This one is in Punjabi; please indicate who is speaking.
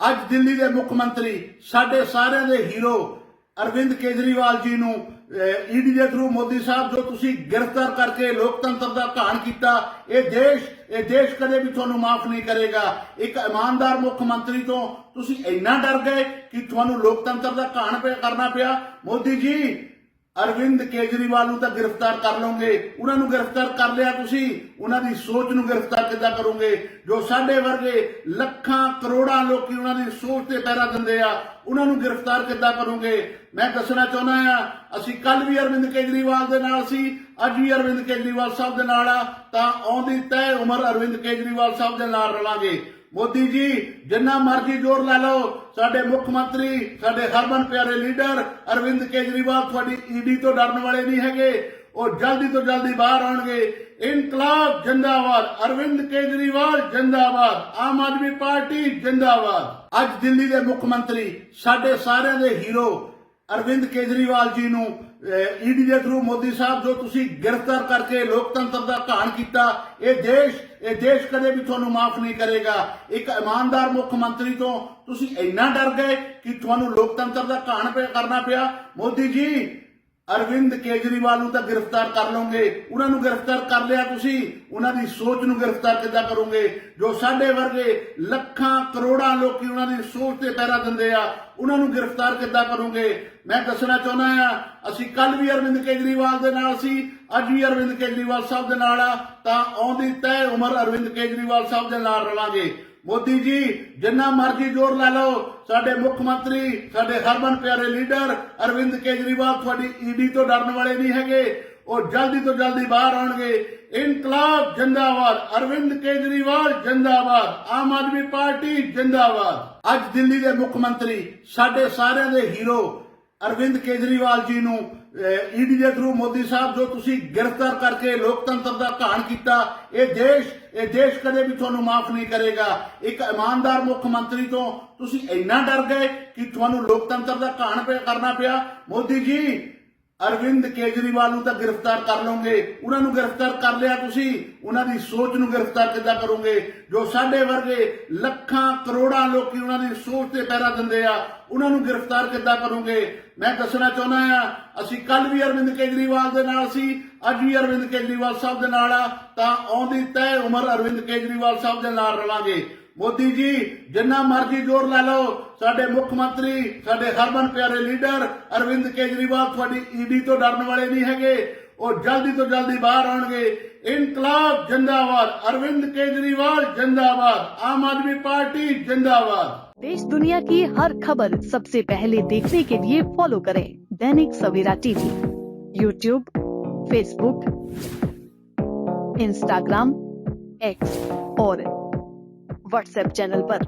Speaker 1: ਅੱਜ ਦਿੱਲੀ ਦੇ ਮੁੱਖ ਮੰਤਰੀ, ਸਾਡੇ ਸਾਰਿਆਂ ਦੇ ਹੀਰੋ ਅਰਵਿੰਦ ਕੇਜਰੀਵਾਲ ਜੀ ਨੂੰ ਈਡੀ ਦੇ ਥਰੂ ਮੋਦੀ ਸਾਹਿਬ ਜੋ ਤੁਸੀਂ ਗ੍ਰਿਫਤਾਰ ਕਰਕੇ ਲੋਕਤੰਤਰ ਦਾ ਘਾਣ ਕੀਤਾ, ਇਹ ਦੇਸ਼ ਇਹ ਦੇਸ਼ ਕਦੇ ਵੀ ਤੁਹਾਨੂੰ ਮਾਫ ਨਹੀਂ ਕਰੇਗਾ। ਇੱਕ ਇਮਾਨਦਾਰ ਮੁੱਖ ਮੰਤਰੀ ਤੋਂ ਤੁਸੀਂ ਇੰਨਾ ਡਰ ਗਏ ਕਿ ਤੁਹਾਨੂੰ ਲੋਕਤੰਤਰ ਦਾ ਘਾਣ ਕਰਨਾ ਪਿਆ। ਮੋਦੀ ਜੀ ਅਰਵਿੰਦ ਕੇਜਰੀਵਾਲ ਨੂੰ ਤਾਂ ਗ੍ਰਿਫਤਾਰ ਕਰ ਲਓਗੇ। ਉਹਨਾਂ ਨੂੰ ਗ੍ਰਿਫਤਾਰ ਕਰ ਲਿਆ ਤੁਸੀਂ। ਉਹਨਾਂ ਦੀ ਸੋਚ ਨੂੰ ਗ੍ਰਿਫਤਾਰ ਕਿੱਦਾਂ ਕਰੋਗੇ? ਜੋ ਸਾਡੇ ਵਰਗੇ ਲੱਖਾਂ ਕਰੋੜਾਂ ਲੋਕੀ ਉਹਨਾਂ ਦੀ ਸੋਚ ਤੇ ਪੈਰਾ ਦਿੰਦੇ ਆ, ਉਹਨਾਂ ਨੂੰ ਗ੍ਰਿਫਤਾਰ ਕਿੱਦਾਂ ਕਰੋਗੇ? ਮੈਂ ਦੱਸਣਾ ਚਾਹੁੰਦਾ ਆ, ਅਸੀਂ ਕੱਲ ਵੀ ਅਰਵਿੰਦ ਕੇਜਰੀਵਾਲ ਦੇ ਨਾਲ ਸੀ, ਅੱਜ ਵੀ ਅਰਵਿੰਦ ਕੇਜਰੀਵਾਲ ਸਾਹਿਬ ਦੇ ਨਾਲ ਆ, ਤਾਂ ਆਉਂਦੀ ਤੈਅ ਉਮਰ ਅਰਵਿੰਦ ਕੇਜਰੀਵਾਲ ਸਾਹਿਬ ਦੇ ਨਾਲ ਰਲਾਂਗੇ। ਮੋਦੀ ਜੀ, ਜਿੰਨਾ ਮਰਜ਼ੀ ਜ਼ੋਰ ਲਾ ਲਓ। ਸਾਡੇ ਮੁੱਖ ਮੰਤਰੀ, ਸਾਡੇ ਹਰਮਨ ਪਿਆਰੇ ਲੀਡਰ, ਅਰਵਿੰਦ ਕੇਜਰੀਵਾਲ ਤੁਹਾਡੀ ਈਡੀ ਤੋਂ ਡਰਨ ਵਾਲੇ ਨਹੀਂ ਹੈਗੇ। ਉਹ ਜਲਦੀ ਤੋਂ ਜਲਦੀ ਬਾਹਰ ਆਉਣਗੇ। ਇਨਕਲਾਬ ਜਿੰਦਾਬਾਦ, ਅਰਵਿੰਦ ਕੇਜਰੀਵਾਲ ਜਿੰਦਾਬਾਦ, ਆਮ ਆਦਮੀ ਪਾਰਟੀ ਜਿੰਦਾਬਾਦ। ਅੱਜ ਦਿੱਲੀ ਦੇ ਮੁੱਖ ਮੰਤਰੀ, ਸਾਡੇ ਸਾਰਿਆਂ ਦੇ ਹੀਰੋ ਅਰਵਿੰਦ ਕੇਜਰੀਵਾਲ ਜੀ ਨੂੰ ਈਡੀ ਦੇ ਥਰੂ ਮੋਦੀ ਸਾਹਿਬ ਜੋ ਤੁਸੀਂ ਗ੍ਰਿਫਤਾਰ ਕਰਕੇ ਲੋਕਤੰਤਰ ਦਾ ਘਾਣ ਕੀਤਾ, ਇਹ ਦੇਸ਼ ਇਹ ਦੇਸ਼ ਕਦੇ ਵੀ ਤੁਹਾਨੂੰ ਮਾਫ ਨਹੀਂ ਕਰੇਗਾ। ਇੱਕ ਇਮਾਨਦਾਰ ਮੁੱਖ ਮੰਤਰੀ ਤੋਂ ਤੁਸੀਂ ਇੰਨਾ ਡਰ ਗਏ ਕਿ ਤੁਹਾਨੂੰ ਲੋਕਤੰਤਰ ਦਾ ਘਾਣ ਕਰਨਾ ਪਿਆ। ਮੋਦੀ ਜੀ ਅਰਵਿੰਦ ਕੇਜਰੀਵਾਲ ਨੂੰ ਤਾਂ ਗ੍ਰਿਫਤਾਰ ਕਰ ਲਓਗੇ। ਉਹਨਾਂ ਨੂੰ ਗ੍ਰਿਫਤਾਰ ਕਰ ਲਿਆ ਤੁਸੀਂ। ਉਹਨਾਂ ਦੀ ਸੋਚ ਨੂੰ ਗ੍ਰਿਫਤਾਰ ਕਿੱਦਾਂ ਕਰੋਗੇ? ਜੋ ਸਾਡੇ ਵਰਗੇ ਲੱਖਾਂ ਕਰੋੜਾਂ ਲੋਕੀ ਉਹਨਾਂ ਦੀ ਸੋਚ ਤੇ ਪੈਰਾ ਦਿੰਦੇ ਆ, ਉਹਨਾਂ ਨੂੰ ਗ੍ਰਿਫਤਾਰ ਕਿੱਦਾਂ ਕਰੋਗੇ? ਮੈਂ ਦੱਸਣਾ ਚਾਹੁੰਦਾ ਆ ਅਸੀਂ ਕੱਲ ਵੀ ਅਰਵਿੰਦ ਕੇਜਰੀਵਾਲ ਦੇ ਨਾਲ ਸੀ, ਅੱਜ ਵੀ ਅਰਵਿੰਦ ਕੇਜਰੀਵਾਲ ਸਾਹਿਬ ਦੇ ਨਾਲ ਆ, ਤਾਂ ਆਉਂਦੀ ਤੈ ਉਮਰ ਅਰਵਿੰਦ ਕੇਜਰੀਵਾਲ ਸਾਹਿਬ ਦੇ ਨਾਲ ਰਲਾਂਗੇ ਮੋਦੀ ਜੀ, ਜਿੰਨਾ ਮਰਜ਼ੀ ਜ਼ੋਰ ਲਾ ਲਓ। ਸਾਡੇ ਮੁੱਖ ਮੰਤਰੀ, ਸਾਡੇ ਹਰਮਨ ਪਿਆਰੇ ਲੀਡਰ, ਅਰਵਿੰਦ ਕੇਜਰੀਵਾਲ ਤੁਹਾਡੀ ਈਡੀ ਤੋਂ ਡਰਨ ਵਾਲੇ ਨਹੀਂ ਹੈਗੇ। ਉਹ ਜਲਦੀ ਤੋਂ ਜਲਦੀ ਬਾਹਰ ਆਉਣਗੇ। ਇਨਕਲਾਬ ਜਿੰਦਾਬਾਦ, ਅਰਵਿੰਦ ਕੇਜਰੀਵਾਲ ਜਿੰਦਾਬਾਦ, ਆਮ ਆਦਮੀ ਪਾਰਟੀ ਜਿੰਦਾਬਾਦ। ਅੱਜ ਦਿੱਲੀ ਦੇ ਮੁੱਖ ਮੰਤਰੀ, ਸਾਡੇ ਸਾਰਿਆਂ ਦੇ ਹੀਰੋ, ਅਰਵਿੰਦ ਕੇਜਰੀਵਾਲ ਜੀ ਨੂੰ ਈਡੀ ਦੇ ਥਰੂ ਮੋਦੀ ਸਾਹਿਬ ਜੋ ਤੁਸੀਂ ਗ੍ਰਿਫਤਾਰ ਕਰਕੇ ਲੋਕਤੰਤਰ ਦਾ ਘਾਣ ਕੀਤਾ, ਇਹ ਦੇਸ਼ ਇਹ ਦੇਸ਼ ਕਦੇ ਵੀ ਤੁਹਾਨੂੰ ਮਾਫ ਨਹੀਂ ਕਰੇਗਾ। ਇੱਕ ਇਮਾਨਦਾਰ ਮੁੱਖ ਮੰਤਰੀ ਤੋਂ ਤੁਸੀਂ ਇੰਨਾ ਡਰ ਗਏ ਕਿ ਤੁਹਾਨੂੰ ਲੋਕਤੰਤਰ ਦਾ ਘਾਣ ਕਰਨਾ ਪਿਆ। ਮੋਦੀ ਜੀ ਅਰਵਿੰਦ ਕੇਜਰੀਵਾਲ ਨੂੰ ਤਾਂ ਗ੍ਰਿਫਤਾਰ ਕਰ ਲਓਗੇ। ਉਹਨਾਂ ਨੂੰ ਗ੍ਰਿਫਤਾਰ ਕਰ ਲਿਆ ਤੁਸੀਂ। ਉਹਨਾਂ ਦੀ ਸੋਚ ਨੂੰ ਗ੍ਰਿਫਤਾਰ ਕਿੱਦਾਂ ਕਰੋਗੇ? ਜੋ ਸਾਡੇ ਵਰਗੇ ਲੱਖਾਂ ਕਰੋੜਾਂ ਲੋਕੀ ਉਹਨਾਂ ਦੀ ਸੋਚ ਤੇ ਪੈਰਾ ਦਿੰਦੇ ਆ, ਉਹਨਾਂ ਨੂੰ ਗ੍ਰਿਫਤਾਰ ਕਿੱਦਾਂ ਕਰੋਗੇ? ਮੈਂ ਦੱਸਣਾ ਚਾਹੁੰਦਾ ਆ ਅਸੀਂ ਕੱਲ ਵੀ ਅਰਵਿੰਦ ਕੇਜਰੀਵਾਲ ਦੇ ਨਾਲ ਸੀ, ਅੱਜ ਵੀ ਅਰਵਿੰਦ ਕੇਜਰੀਵਾਲ ਸਾਹਿਬ ਦੇ ਨਾਲ ਆ, ਤਾਂ ਆਉਂਦੀ ਤੈ ਉਮਰ ਅਰਵਿੰਦ ਕੇਜਰੀਵਾਲ ਸਾਹਿਬ ਦੇ ਨਾਲ ਰਵਾਂਗੇ। मोदी जी, जिन्ना मर्ज़ी ज़ोर ला लो। साडे मुख्यमंत्री साडे हरमन प्यारे लीडर, अरविंद केजरीवाल थोड़ी ईडी तो डरने वाले नहीं है और जल्दी तो जल्दी बाहर आएँगे इनकलाब जिंदाबाद, अरविंद केजरीवाल जिंदाबाद, आम आदमी पार्टी जिंदाबाद।
Speaker 2: देश दुनिया की हर खबर सबसे पहले देखने के लिए फॉलो करें Dainik Savera TV YouTube Facebook Instagram X और व्हाट्सएप चैनल पर।